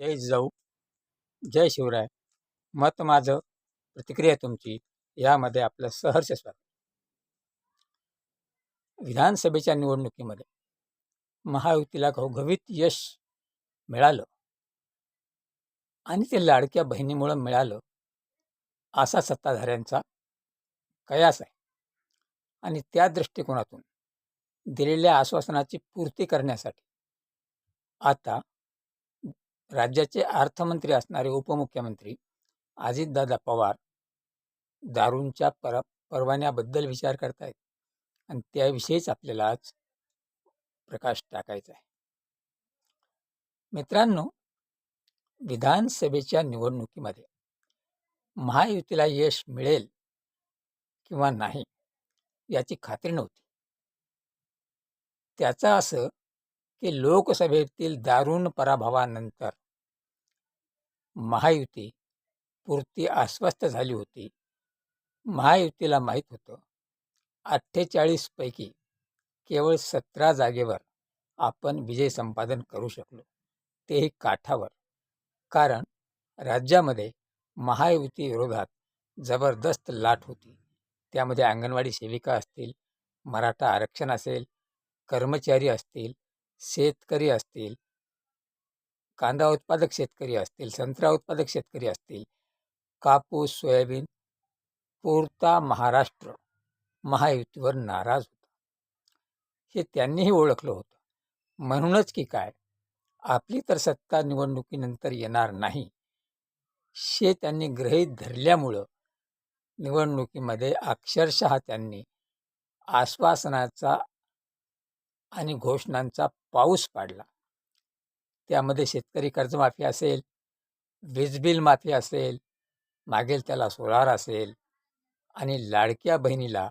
जय जाऊ जय शिवराय. मत माझं प्रतिक्रिया तुमची यामध्ये आपलं सहर्ष स्वागत. विधानसभेच्या निवडणुकीमध्ये महायुतीला घवघवीत यश मिळालं आणि ते लाडक्या बहिणीमुळं मिळालं असा सत्ताधाऱ्यांचा कयास आहे. आणि त्या दृष्टिकोनातून दिलेल्या आश्वासनाची पूर्ती करण्यासाठी आता राज्याचे अर्थमंत्री असणारे उपमुख्यमंत्री अजितदादा पवार दारूंच्या पर परवान्याबद्दल विचार करतायत. आणि त्याविषयीच आपल्याला आज प्रकाश टाकायचा आहे. मित्रांनो विधानसभेच्या निवडणुकीमध्ये महायुतीला यश मिळेल किंवा नाही याची खात्री नव्हती. त्याचं असं की लोकसभेतील दारुण पराभवानंतर महायुती पुरती अस्वस्थ झाली होती. महायुतीला माहीत होतं अठ्ठेचाळीसपैकी केवळ सतरा जागेवर आपण विजय संपादन करू शकलो तेही काठावर. कारण राज्यामध्ये महायुती विरोधात जबरदस्त लाट होती. त्यामध्ये अंगणवाडी सेविका असतील मराठा आरक्षण असेल कर्मचारी असतील शेतकरी असतील कांदा उत्पादक शेतकरी असतील संत्रा उत्पादक शेतकरी असतील कापूस सोयाबीन पुरता महाराष्ट्र महायुतीवर नाराज होता. हे त्यांनीही ओळखलं होतं. म्हणूनच की काय आपली तर सत्ता निवडणुकीनंतर येणार नाही. हे त्यांनी गृहीत धरल्यामुळं निवडणुकीमध्ये अक्षरशः त्यांनी आश्वासनाचा आणि घोषणांचा पाऊस पाडला. त्यामध्ये शेतकरी कर्जमाफी असेल वीज बिल माफी असेल मागेल त्याला सोलार असेल आणि लाडक्या बहिणीला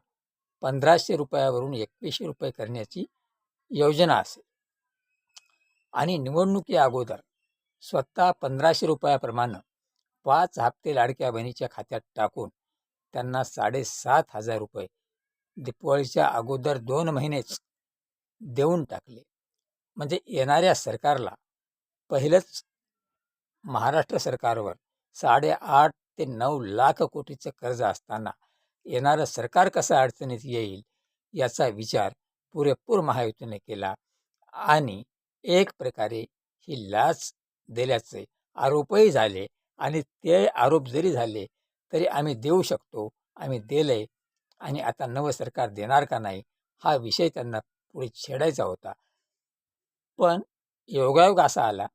पंधराशे रुपयावरून एकवीसशे रुपये करण्याची योजना असेल. आणि निवडणुकी अगोदर स्वतः पंधराशे रुपयाप्रमाणे पाच हप्ते लाडक्या बहिणीच्या खात्यात टाकून त्यांना साडेसात हजार रुपये दीपावळीच्या अगोदर दोन महिनेच देऊन टाकले. म्हणजे येणाऱ्या सरकारला पहिलंच महाराष्ट्र सरकारवर साडेआठ ते नऊ लाख कोटीचं कर्ज असताना येणारं सरकार कसं अडचणीत येईल याचा विचार पुरेपूर महायुतीने केला आणि एक प्रकारे ही लाच दिल्याचे आरोपही झाले आणि ते आरोप जरी झाले तरी आम्ही देऊ शकतो आम्ही दिले आणि आता नवं सरकार देणार का नाही हा विषय त्यांना पुढे छेडायचा होता. पण योगायोग असा आला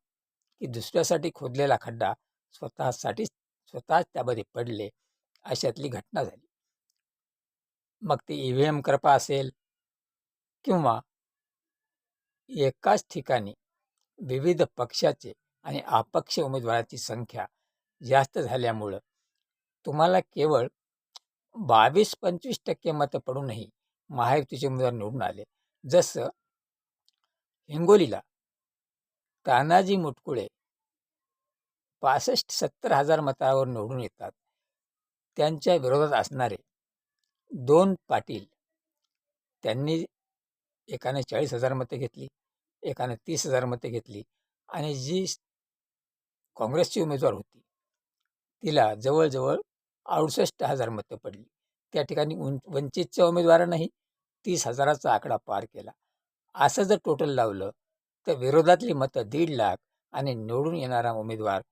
की दुसऱ्यासाठी खोदलेला खड्डा स्वतःसाठीच स्वतःच त्यामध्ये पडले अशातली घटना झाली. मग ते ई व्ही एम कृपा असेल किंवा एकाच ठिकाणी विविध पक्षाचे आणि अपक्ष उमेदवाराची संख्या जास्त झाल्यामुळं तुम्हाला केवळ बावीस पंचवीस टक्के मतं पडूनही महायुतीचे उमेदवार निवडून आले. जसं हिंगोलीला तानाजी मुटकुळे पासष्ट सत्तर हजार मतावर निवडून येतात. त्यांच्या विरोधात असणारे दोन पाटील त्यांनी एकाने चाळीस हजार मतं घेतली एकाने तीस हजार मतं घेतली आणि जी काँग्रेसची उमेदवार होती तिला जवळजवळ अडुसष्ट हजार मतं पडली. त्या ठिकाणी उं वंचितच्या उमेदवारांनाही तीस हजाराचा आकडा पार केला. असं जर टोटल लावलं तर विरोधातली मतं दीड लाख आणि निवडून येणारा उमेदवार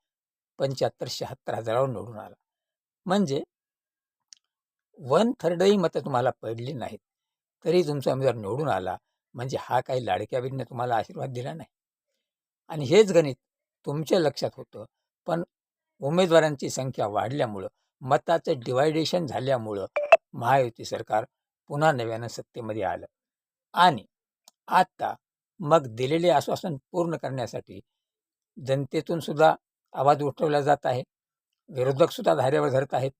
पंच्याहत्तर शहात्तर हजारावर निवडून आला. म्हणजे वन थर्डही मतं तुम्हाला पडली नाहीत. तरी तुमचा उमेदवार निवडून आला. म्हणजे हा काही लाडक्या तुम्हाला आशीर्वाद दिला नाही. आणि हेच गणित तुमच्या लक्षात होतं. पण उमेदवारांची संख्या वाढल्यामुळं मताचं डिवायडेशन झाल्यामुळं महायुती सरकार पुन्हा नव्यानं सत्तेमध्ये आलं. आणि आता मग दिलेले आश्वासन पूर्ण करण्यासाठी जनतेतून सुद्धा आवाज उठवला जात आहे. विरोधक सुद्धा धाऱ्यावर धरत आहेत.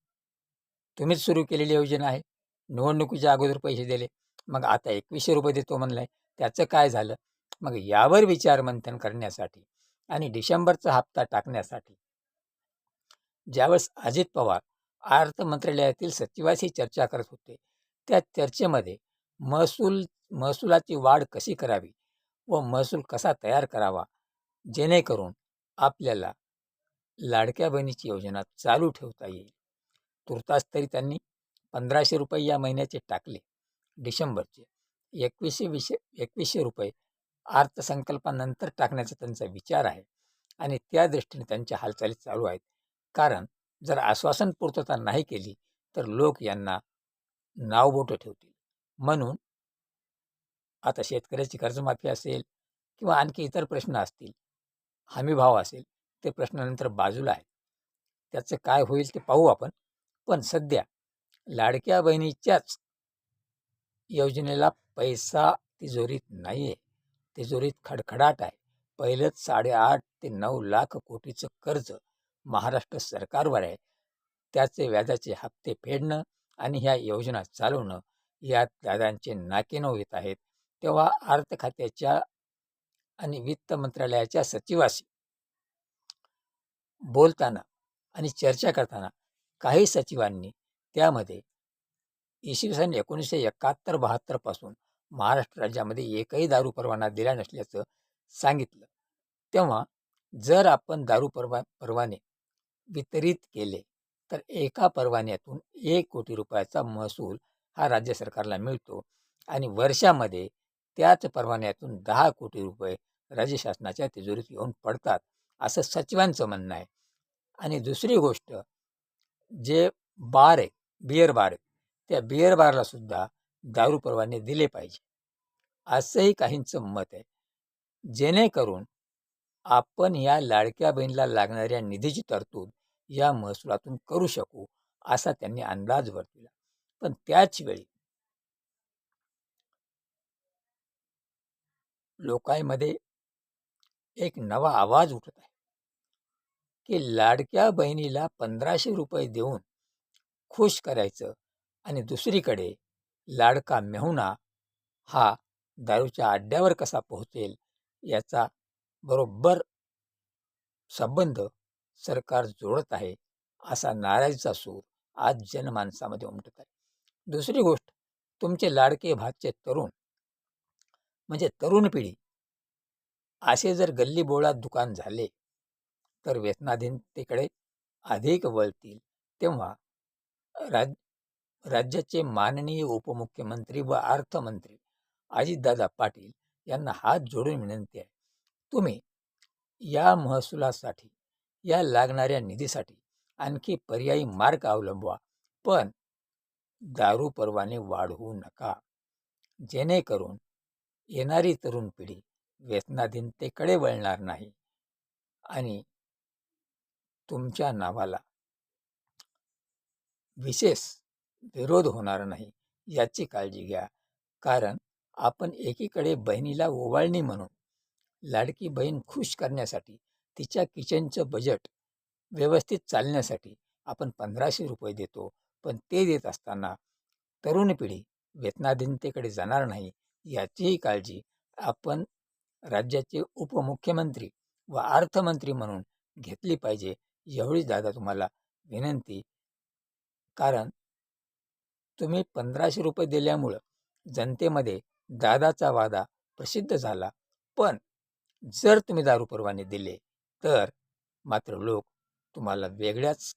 तुम्हीच सुरू केलेली योजना आहे. निवडणुकीच्या अगोदर पैसे दिले. मग आता एकवीसशे रुपये देतो म्हणलाय. त्याचं काय झालं? मग यावर विचारमंथन करण्यासाठी आणि डिसेंबरचा हप्ता टाकण्यासाठी. ज्यावेळेस अजित पवार अर्थ मंत्रालयातील सचिवाशी चर्चा करत होते त्या चर्चेमध्ये महसूल महसुलाची वाढ कशी करावी? व महसूल कसा तयार करावा? जेणेकरून आपल्याला लाडक्या बहिणीची योजना चालू ठेवता येईल. तुर्तास तरी त्यांनी पंधराशे रुपये या महिन्याचे टाकले. डिसेंबरचे. एकवीसशे विशे एकवीसशे रुपये अर्थसंकल्पानंतर टाकण्याचा त्यांचा विचार आहे आणि त्या दृष्टीने त्यांच्या हालचाली चालू आहेत. कारण जर आश्वासन पूर्तता नाही केली तर लोक यांना नावबोटं ठेवतील. म्हणून आता शेतकऱ्याची कर्जमाफी असेल किंवा आणखी इतर प्रश्न असतील हमीभाव असेल ते प्रश्नानंतर बाजूला आहे त्याचं काय होईल ते पाहू आपण. पण सध्या लाडक्या बहिणीच्याच योजनेला पैसा तिजोरीत नाही आहे तिजोरीत खडखडाट आहे. पहिलंच साडेआठ ते नऊ लाख कोटीचं कर्ज महाराष्ट्र सरकारवर आहे. त्याचे व्याजाचे हप्ते फेडणं आणि ह्या योजना चालवणं यात दादांचे नाकेनऊ येत आहेत. तेव्हा अर्थ खात्याच्या आणि वित्त मंत्रालयाच्या सचिवाशी बोलताना आणि चर्चा करताना काही सचिवांनी त्यामध्ये इसवी सन एकोणीसशे एकाहत्तर बहात्तरपासून महाराष्ट्र राज्यामध्ये एकही दारू परवाना दिला नसल्याचं सांगितलं. तेव्हा जर आपण दारू परवा परवाने वितरित केले तर एका परवान्यातून एक कोटी रुपयाचा महसूल हा राज्य सरकारला मिळतो आणि वर्षामध्ये त्याच परवान्यातून दहा कोटी रुपये राज्य शासनाच्या तिजोरीत येऊन पडतात असं सचिवांचं म्हणणं आहे. आणि दुसरी गोष्ट जे बार आहेत बिअर बार आहेत त्या बिअर बारला सुद्धा दारू परवाने दिले पाहिजे. असंही काहींचं मत आहे. जेणेकरून आपण या लाडक्या बहिणीला लागणाऱ्या निधीची तरतूद या महसुलातून करू शकू असा त्यांनी अंदाज वर्तविला. पण त्याच वेळी लोकांमध्ये एक नवा आवाज उठत आहे की लाडक्या बहिणीला पंधराशे रुपये देऊन खुश करायचं आणि दुसरीकडे लाडका मेहुणा हा दारूच्या अड्ड्यावर कसा पोहोचेल याचा बरोबर संबंध सरकार जोडत आहे असा नाराजीचा सूर आज जनमानसामध्ये उमटत आहे. दुसरी गोष्ट तुमचे लाडके भातचे तरुण म्हणजे तरुण पिढी. असे जर गल्ली बोळात दुकान झाले तर वेतनाधीनतेकडे अधिक वळतील तेव्हा राज राज्याचे माननीय उपमुख्यमंत्री व अर्थमंत्री अजितदादा पाटील यांना हात जोडून विनंती आहे. तुम्ही या महसुलासाठी या लागणाऱ्या निधीसाठी आणखी पर्यायी मार्ग अवलंबवा पण दारू परवाने वाढवू नका. जेणेकरून येणारी तरुण पिढी व्यसनाधीनतेकडे वळणार नाही. आणि तुमच्या नावाला विशेष विरोध होणार नाही याची काळजी घ्या. कारण आपण एकीकडे बहिणीला ओवाळणी म्हणून लाडकी बहीण खुश करण्यासाठी तिच्या किचनचं बजेट व्यवस्थित चालण्यासाठी आपण पंधराशे रुपये देतो. पण ते देत असताना तरुण पिढी वेतनाधीनतेकडे जाणार नाही. याचीही काळजी आपण राज्याचे उपमुख्यमंत्री व अर्थमंत्री म्हणून घेतली पाहिजे एवढीच दादा तुम्हाला विनंती. कारण तुम्ही पंधराशे रुपये दिल्यामुळं जनतेमध्ये दादाचा वादा प्रसिद्ध झाला. पण जर तुम्ही दारू परवाने दिले तर मात्र लोक तुम्हाला वेगळ्याच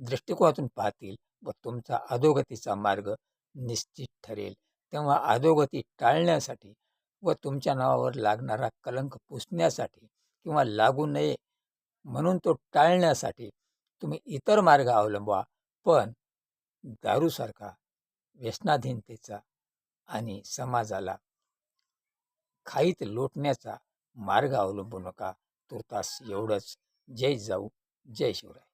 दृष्टिकोनातून पाहतील व तुमचा अधोगतीचा मार्ग निश्चित ठरेल. तेव्हा अधोगती टाळण्यासाठी व तुमच्या नावावर लागणारा कलंक पुसण्यासाठी किंवा लागू नये म्हणून तो टाळण्यासाठी तुम्ही इतर मार्ग अवलंबवा. पण दारूसारखा व्यसनाधीनतेचा आणि समाजाला खाईत लोटण्याचा मार्ग अवलंबू नका. तुर्तास एवढंच. जय जाऊ. जय शिवराय.